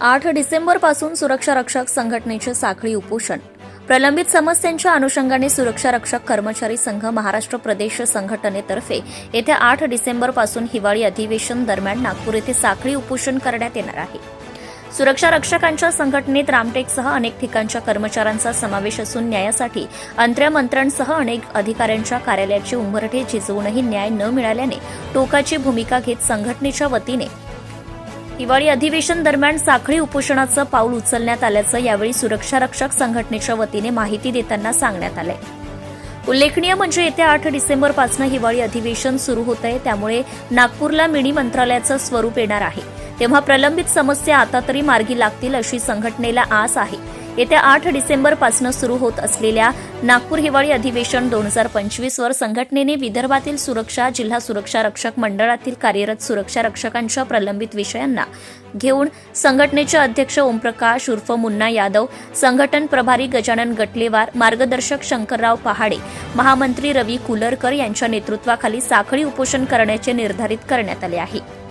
आठ डिसेंबरपासून सुरक्षा रक्षक संघटनेचे साखळी उपोषण. प्रलंबित समस्यांच्या अनुषंगाने सुरक्षा रक्षक कर्मचारी संघ महाराष्ट्र प्रदेश संघटनेतर्फे येत्या आठ डिसेंबरपासून हिवाळी अधिवेशन दरम्यान नागपूर येथे साखळी उपोषण करण्यात येणार आहे. सुरक्षा रक्षकांच्या संघटनेत रामटेकसह अनेक ठिकाणच्या कर्मचाऱ्यांचा समावेश असून न्यायासाठी अंतर्यमंत्रणसह अनेक अधिकाऱ्यांच्या कार्यालयाची उंबरठे झिजवूनही न्याय न मिळाल्याने टोकाची भूमिका घेत संघटनेच्या वतीने हिवाळी अधिवेशन दरम्यान साखळी उपोषणाचं पाऊल उचलण्यात आल्याचं यावेळी सुरक्षा रक्षक संघटनेच्या वतीने माहिती देताना सांगण्यात आलंय उल्लेखनीय म्हणजे येत्या आठ डिसेंबरपासून हिवाळी अधिवेशन सुरू होत आहे. त्यामुळे नागपूरला मिनी मंत्रालयाचं स्वरूप येणार आहे. तेव्हा प्रलंबित समस्या आता तरी मार्गी लागतील अशी संघटनेला आस आहे. येत्या आठ डिसेंबरपासून सुरू होत असलेल्या नागपूर हिवाळी अधिवेशन दोन हजार पंचवीसवर संघटनेने विदर्भातील सुरक्षा जिल्हा सुरक्षा रक्षक मंडळातील कार्यरत सुरक्षा रक्षकांच्या प्रलंबित विषयांना घेऊन संघटनेचे अध्यक्ष ओमप्रकाश उर्फ मुन्ना यादव संघटन प्रभारी गजानन गटलेवार मार्गदर्शक शंकरराव पहाडे महामंत्री रवी कुलरकर यांच्या नेतृत्वाखाली साखळी उपोषण करण्याचे निर्धारित करण्यात आले आहे.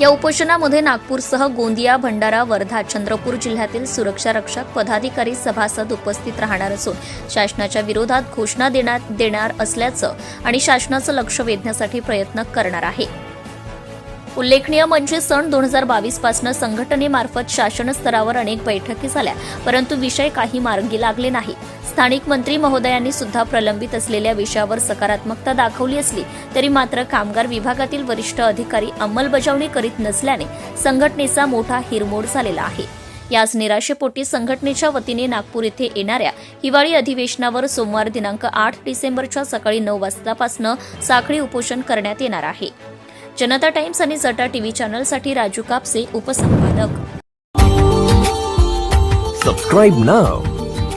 या उपोषणामध्ये नागपूरसह गोंदिया भंडारा वर्धा चंद्रपूर जिल्ह्यातील सुरक्षा रक्षक पदाधिकारी सभासद उपस्थित राहणार असून शासनाच्या विरोधात घोषणा देण्यात देणार असल्याचं आणि शासनाचं लक्ष वेधण्यासाठी प्रयत्न करणार आहे. उल्लेखनीय म्हणजे सन दोन हजार बावीसपासून संघटनेमार्फत शासन स्तरावर अनेक बैठकी झाल्या परंतु विषय काही मार्गी लागले नाही. स्थानिक मंत्री महोदयांनी सुद्धा प्रलंबित असलेल्या विषयावर सकारात्मकता दाखवली असली तरी मात्र कामगार विभागातील वरिष्ठ अधिकारी अंमलबजावणी करीत नसल्याने संघटनेचा मोठा हिरमोड झालेला आहे. याच निराशेपोटी संघटनेच्या वतीने नागपूर येथे येणाऱ्या हिवाळी अधिवेशनावर सोमवार दिनांक आठ डिसेंबरच्या सकाळी नऊ वाजतापासून साखळी उपोषण करण्यात येणार आहे. जनता टाइम्स आणि जटा टीव्ही चॅनलसाठी राजू कापसे उपसंपादक.